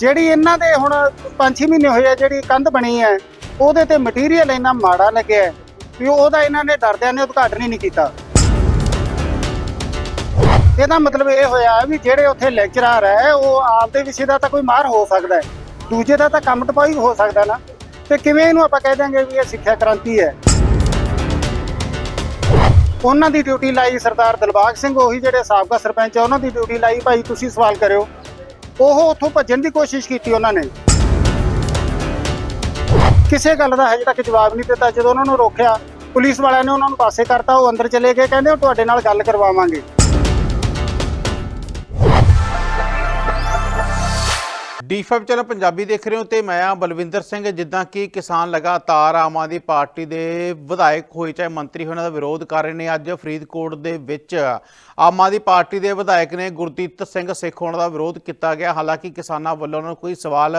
ਜਿਹੜੀ ਇਹਨਾਂ ਦੇ ਹੁਣ 5-6 ਮਹੀਨੇ ਹੋਏ ਆ, ਜਿਹੜੀ ਕੰਧ ਬਣੀ ਹੈ, ਉਹਦੇ ਤੇ ਮਟੀਰੀਅਲ ਇੰਨਾ ਮਾੜਾ ਲੱਗਿਆ ਵੀ ਉਹਦਾ ਇਹਨਾਂ ਨੇ ਡਰਦਿਆਂ ਨੇ ਉਦਘਾਟਨ ਹੀ ਨਹੀਂ ਕੀਤਾ। ਇਹਦਾ ਮਤਲਬ ਇਹ ਹੋਇਆ ਵੀ ਜਿਹੜੇ ਉੱਥੇ ਲੈਕਚਰਰ ਹੈ, ਉਹ ਆਪਦੇ ਵਿਸ਼ੇ ਦਾ ਤਾਂ ਕੋਈ ਮਾਹਰ ਹੋ ਸਕਦਾ ਦੂਜੇ ਦਾ ਤਾਂ ਕੰਮ ਟਪਾਈ ਹੋ ਸਕਦਾ ਨਾ। ਤੇ ਕਿਵੇਂ ਇਹਨੂੰ ਆਪਾਂ ਕਹਿ ਦਾਂਗੇ ਵੀ ਇਹ ਸਿੱਖਿਆ ਕ੍ਰਾਂਤੀ ਹੈ? ਉਹਨਾਂ ਦੀ ਡਿਊਟੀ ਲਾਈ ਸਰਦਾਰ ਦਿਲਬਾਗ ਸਿੰਘ, ਉਹੀ ਜਿਹੜੇ ਸਾਬਕਾ ਸਰਪੰਚ ਆ, ਉਹਨਾਂ ਦੀ ਡਿਊਟੀ ਲਾਈ। ਭਾਈ, ਤੁਸੀਂ ਸਵਾਲ ਕਰਿਓ। ਉਹ ਉੱਥੋਂ ਭੱਜਣ ਦੀ ਕੋਸ਼ਿਸ਼ ਕੀਤੀ ਉਹਨਾਂ ਨੇ। ਕਿਸੇ ਗੱਲ ਦਾ ਹਜੇ ਤੱਕ ਜਵਾਬ ਨਹੀਂ ਦਿੱਤਾ। ਜਦੋਂ ਉਹਨਾਂ ਨੂੰ ਰੋਕਿਆ, ਪੁਲਿਸ ਵਾਲਿਆਂ ਨੇ ਉਹਨਾਂ ਨੂੰ ਪਾਸੇ ਕਰਤਾ, ਉਹ ਅੰਦਰ ਚਲੇ ਗਏ, ਕਹਿੰਦੇ ਉਹ ਤੁਹਾਡੇ ਨਾਲ ਗੱਲ ਕਰਵਾਵਾਂਗੇ। ਡੀ5 ਚੈਨਲ ਪੰਜਾਬੀ ਦੇਖ ਰਹੇ ਹੋ ਤੇ ਮੈਂ ਆ ਬਲਵਿੰਦਰ ਸਿੰਘ, ਜਿੱਦਾਂ ਕਿ ਕਿਸਾਨ ਲਗਾਤਾਰ ਆਮ ਆਦਮੀ ਪਾਰਟੀ ਦੇ ਵਿਧਾਇਕ ਹੋਏ, ਚਾਹੇ ਮੰਤਰੀ ਹੋਏ, ਉਹਨਾਂ ਦਾ ਵਿਰੋਧ ਕਰ ਰਹੇ ਨੇ ਅੱਜ ਫਰੀਦਕੋਟ ਦੇ ਵਿੱਚ। ਆਮ ਆਦਮੀ ਪਾਰਟੀ ਦੇ ਵਿਧਾਇਕ ਨੇ ਗੁਰਦੀਪ ਸਿੰਘ ਸਿੱਖ ਹੋਣ ਦਾ ਵਿਰੋਧ ਕੀਤਾ ਗਿਆ। ਹਾਲਾਂਕਿ ਕਿਸਾਨਾਂ ਵੱਲੋਂ ਉਹਨਾਂ ਨੂੰ ਕੋਈ ਸਵਾਲ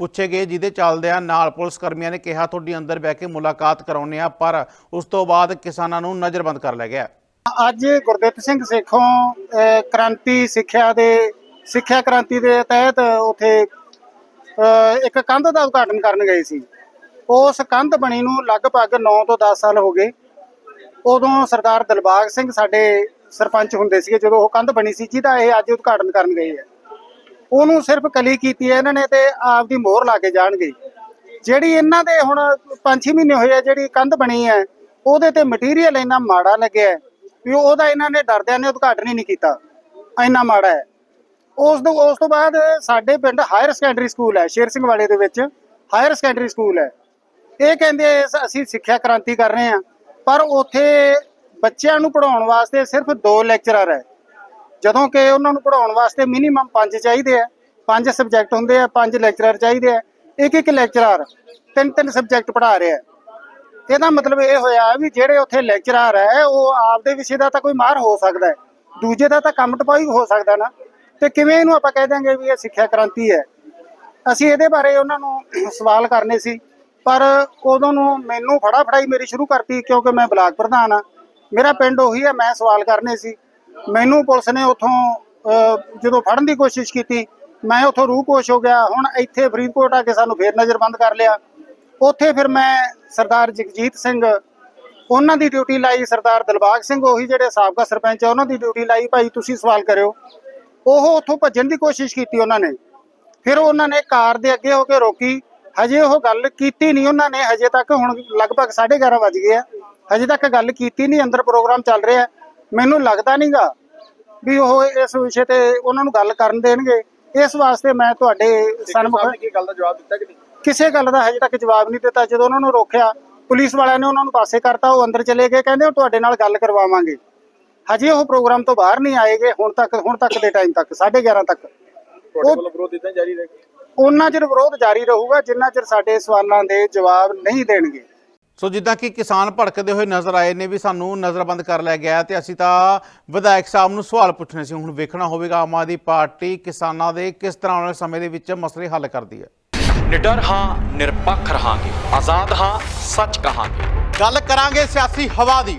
ਪੁੱਛੇ ਗਏ, ਜਿਹਦੇ ਚੱਲਦਿਆਂ ਨਾਲ ਪੁਲਿਸ ਕਰਮੀਆਂ ਨੇ ਕਿਹਾ, ਤੁਹਾਡੀ ਅੰਦਰ ਬਹਿ ਕੇ ਮੁਲਾਕਾਤ ਕਰਾਉਣੇ ਆ ਪਰ ਉਸ ਤੋਂ ਬਾਅਦ ਕਿਸਾਨਾਂ ਨੂੰ ਨਜ਼ਰਬੰਦ ਕਰ ਲਿਆ ਗਿਆ ਅੱਜ ਗੁਰਦਿੱਤ ਸਿੰਘ ਸੇਖੋਂ ਕ੍ਰਾਂਤੀ ਸਿੱਖਿਆ ਦੇ ਸਿੱਖਿਆ ਕ੍ਰਾਂਤੀ ਦੇ ਤਹਿਤ ਉੱਥੇ ਇੱਕ ਕੰਧ ਦਾ ਉਦਘਾਟਨ ਕਰਨ ਗਏ ਸੀ। ਉਸ ਕੰਧ ਬਣੀ ਨੂੰ ਲਗਭਗ 9 ਤੋਂ 10 ਸਾਲ ਹੋ ਗਏ। ਉਦੋਂ ਸਰਦਾਰ ਦਿਲਬਾਗ ਸਿੰਘ ਸਾਡੇ ਸਰਪੰਚ ਹੁੰਦੇ ਸੀਗੇ, ਜਦੋਂ ਉਹ ਕੰਧ ਬਣੀ ਸੀ, ਜਿਹਦਾ ਇਹ ਅੱਜ ਉਦਘਾਟਨ ਕਰਨ ਗਏ ਆ ਉਹਨੂੰ ਸਿਰਫ ਕਲੀ ਕੀਤੀ ਹੈ ਇਹਨਾਂ ਨੇ ਤੇ ਆਪ ਦੀ ਮੋਹਰ ਲਾ ਕੇ ਜਾਣਗੇ। ਜਿਹੜੀ ਇਹਨਾਂ ਦੇ ਹੁਣ 5-6 ਮਹੀਨੇ ਹੋਏ ਆ, ਜਿਹੜੀ ਕੰਧ ਬਣੀ ਹੈ, ਉਹਦੇ ਤੇ ਮਟੀਰੀਅਲ ਇੰਨਾ ਮਾੜਾ ਲੱਗਿਆ ਵੀ ਉਹਦਾ ਇਹਨਾਂ ਨੇ ਡਰਦਿਆਂ ਨੇ ਉਦਘਾਟਨ ਹੀ ਨਹੀਂ ਕੀਤਾ। ਇੰਨਾ ਮਾੜਾ ਹੈ। ਉਸ ਤੋਂ ਉਸ ਤੋਂ ਬਾਅਦ ਸਾਡੇ ਪਿੰਡ ਹਾਇਰ ਸੈਕੰਡਰੀ ਸਕੂਲ ਹੈ, ਸ਼ੇਰ ਸਿੰਘ ਵਾਲੇ ਦੇ ਵਿੱਚ ਹਾਇਰ ਸੈਕੰਡਰੀ ਸਕੂਲ ਹੈ। ਇਹ ਕਹਿੰਦੇ ਅਸੀਂ ਸਿੱਖਿਆ ਕ੍ਰਾਂਤੀ ਕਰ ਰਹੇ ਹਾਂ, ਪਰ ਉੱਥੇ ਬੱਚਿਆਂ ਨੂੰ ਪੜਾਉਣ ਵਾਸਤੇ ਸਿਰਫ ਦੋ ਲੈਕਚਰਰ ਹੈ। ਜਦੋਂ ਕਿ ਉਹਨਾਂ ਨੂੰ ਪੜਾਉਣ ਵਾਸਤੇ ਮਿਨੀਮਮ 5 ਚਾਹੀਦੇ ਆ। ਪੰਜ ਸਬਜੈਕਟ ਹੁੰਦੇ ਆ, ਪੰਜ ਲੈਕਚਰਰ ਚਾਹੀਦੇ ਆ। ਇੱਕ ਇੱਕ ਲੈਕਚਰਰ ਤਿੰਨ ਤਿੰਨ ਸਬਜੈਕਟ ਪੜ੍ਹਾ ਰਿਹਾ ਇਹਦਾ ਮਤਲਬ ਇਹ ਹੋਇਆ ਵੀ ਜਿਹੜੇ ਉੱਥੇ ਲੈਕਚਰਰ ਹੈ, ਉਹ ਆਪਦੇ ਵਿਸ਼ੇ ਦਾ ਤਾਂ ਕੋਈ ਮਾਹਰ ਹੋ ਸਕਦਾ ਹੈ। ਦੂਜੇ ਦਾ ਤਾਂ ਕੰਮ ਟਪਾਈ ਹੋ ਸਕਦਾ ਨਾ। ਤੇ ਕਿਵੇਂ ਇਹਨੂੰ ਆਪਾਂ ਕਹਿ ਦਾਂਗੇ ਵੀ ਇਹ ਸਿੱਖਿਆ ਕ੍ਰਾਂਤੀ ਹੈ? ਅਸੀਂ ਇਹਦੇ ਬਾਰੇ ਉਹਨਾਂ ਨੂੰ ਸਵਾਲ ਕਰਨੇ ਸੀ, ਪਰ ਉਦੋਂ ਨੂੰ ਮੈਨੂੰ ਫੜਾ ਫੜਾਈ ਮੇਰੀ ਸ਼ੁਰੂ ਕਰਤੀ ਕਿਉਂਕਿ ਮੈਂ ਬਲਾਕ ਪ੍ਰਧਾਨ ਆ ਮੇਰਾ ਪਿੰਡ ਉਹੀ ਹੈ, ਮੈਂ ਸਵਾਲ ਕਰਨੇ ਸੀ। ਮੈਨੂੰ ਪੁਲਿਸ ਨੇ ਉੱਥੋਂ ਜਦੋਂ ਫੜਨ ਦੀ ਕੋਸ਼ਿਸ਼ ਕੀਤੀ, ਮੈਂ ਉੱਥੋਂ ਰੂਹ ਕੋਸ਼ ਹੋ ਗਿਆ। ਹੁਣ ਇੱਥੇ ਫਰੀਦਕੋਟ ਆ ਕੇ ਸਾਨੂੰ ਫੇਰ ਨਜ਼ਰਬੰਦ ਕਰ ਲਿਆ। ਉੱਥੇ ਫਿਰ ਮੈਂ ਸਰਦਾਰ ਜਗਜੀਤ ਸਿੰਘ, ਉਹਨਾਂ ਦੀ ਡਿਊਟੀ ਲਾਈ। ਸਰਦਾਰ ਦਿਲਬਾਗ ਸਿੰਘ ਉਹੀ ਜਿਹੜੇ ਸਾਬਕਾ ਸਰਪੰਚ ਆ, ਉਹਨਾਂ ਦੀ ਡਿਊਟੀ ਲਾਈ। ਭਾਈ, ਤੁਸੀਂ ਸਵਾਲ ਕਰਿਓ। ਉਹ ਉੱਥੋਂ ਭੱਜਣ ਦੀ ਕੋਸ਼ਿਸ਼ ਕੀਤੀ ਉਹਨਾਂ ਨੇ। ਫਿਰ ਉਹਨਾਂ ਨੇ ਕਾਰ ਦੇ ਅੱਗੇ ਹੋ ਕੇ ਰੋਕੀ। ਹਜੇ ਉਹ ਗੱਲ ਕੀਤੀ ਨਹੀਂ ਉਹਨਾਂ ਨੇ। ਹਜੇ ਤੱਕ ਹੁਣ ਲਗਭਗ 11:30 ਵੱਜ ਗਏ ਆ। ਹਜੇ ਤੱਕ ਗੱਲ ਕੀਤੀ ਨਹੀਂ। ਅੰਦਰ ਪ੍ਰੋਗਰਾਮ ਚੱਲ ਰਿਹਾ। ਮੈਨੂੰ ਲੱਗਦਾ ਨਹੀਂਗਾ ਵੀ ਉਹ ਇਸ ਵਿਸ਼ੇ ਤੇ ਉਹਨਾਂ ਨੂੰ ਗੱਲ ਕਰਨ ਦੇਣਗੇ। ਇਸ ਵਾਸਤੇ ਮੈਂ ਤੁਹਾਡੇ ਸਨਮੁਖ ਕੀ ਗੱਲ ਦਾ ਜਵਾਬ ਦਿੱਤਾ ਕਿ ਨਹੀਂ? ਕਿਸੇ ਗੱਲ ਦਾ ਹਜੇ ਤੱਕ ਜਵਾਬ ਨਹੀਂ ਦਿੱਤਾ। ਜਦੋਂ ਉਹਨਾਂ ਨੂੰ ਰੋਕਿਆ ਪੁਲਿਸ ਵਾਲਿਆਂ ਨੇ ਉਹਨਾਂ ਨੂੰ ਪਾਸੇ ਕਰਤਾ। ਉਹ ਅੰਦਰ ਚਲੇ ਗਏ। ਕਹਿੰਦੇ ਉਹ ਤੁਹਾਡੇ ਨਾਲ ਗੱਲ ਕਰਵਾਵਾਂਗੇ। ਹਜੇ ਉਹ ਪ੍ਰੋਗਰਾਮ ਤੋਂ ਬਾਹਰ ਨਹੀਂ ਆਏਗੇ ਹੁਣ ਤੱਕ ਹੁਣ ਤੱਕ ਦੇ ਟਾਈਮ ਤੱਕ 11:30 ਤੱਕ। ਤੁਹਾਡੇ ਵੱਲੋਂ ਵਿਰੋਧ ਇਦਾਂ ਜਾਰੀ ਰਹੇਗਾ ਉਹਨਾਂ ਚਿਰ ਵਿਰੋਧ ਜਾਰੀ ਰਹੂਗਾ ਜਿੰਨਾ ਚਿਰ ਸਾਡੇ ਸਵਾਲਾਂ ਦੇ ਜਵਾਬ ਨਹੀਂ ਦੇਣਗੇ। ਸੋ ਜਿੱਦਾਂ ਕਿ ਕਿਸਾਨ ਭੜਕਦੇ ਹੋਏ ਨਜ਼ਰ ਆਏ ਨੇ ਵੀ ਸਾਨੂੰ ਨਜ਼ਰਬੰਦ ਕਰ ਲਿਆ ਗਿਆ ਤੇ ਅਸੀਂ ਤਾਂ ਵਿਧਾਇਕ ਸਾਹਿਬ ਨੂੰ ਸਵਾਲ ਪੁੱਛਣੇ ਸੀ ਹੁਣ ਵੇਖਣਾ ਹੋਵੇਗਾ ਆਮ ਆਦਮੀ ਪਾਰਟੀ ਕਿਸਾਨਾਂ ਦੇ ਕਿਸ ਤਰ੍ਹਾਂ ਆਉਣ ਵਾਲੇ ਸਮੇਂ ਦੇ ਵਿੱਚ ਮਸਲੇ ਹੱਲ ਕਰਦੀ ਹੈ। ਨਿਡਰ ਹਾਂ ਨਿਰਪੱਖ ਰਹਾਂਗੇ ਆਜ਼ਾਦ ਹਾਂ ਸੱਚ ਕਹਾਂਗੇ। ਗੱਲ ਕਰਾਂਗੇ ਸਿਆਸੀ ਹਵਾ ਦੀ।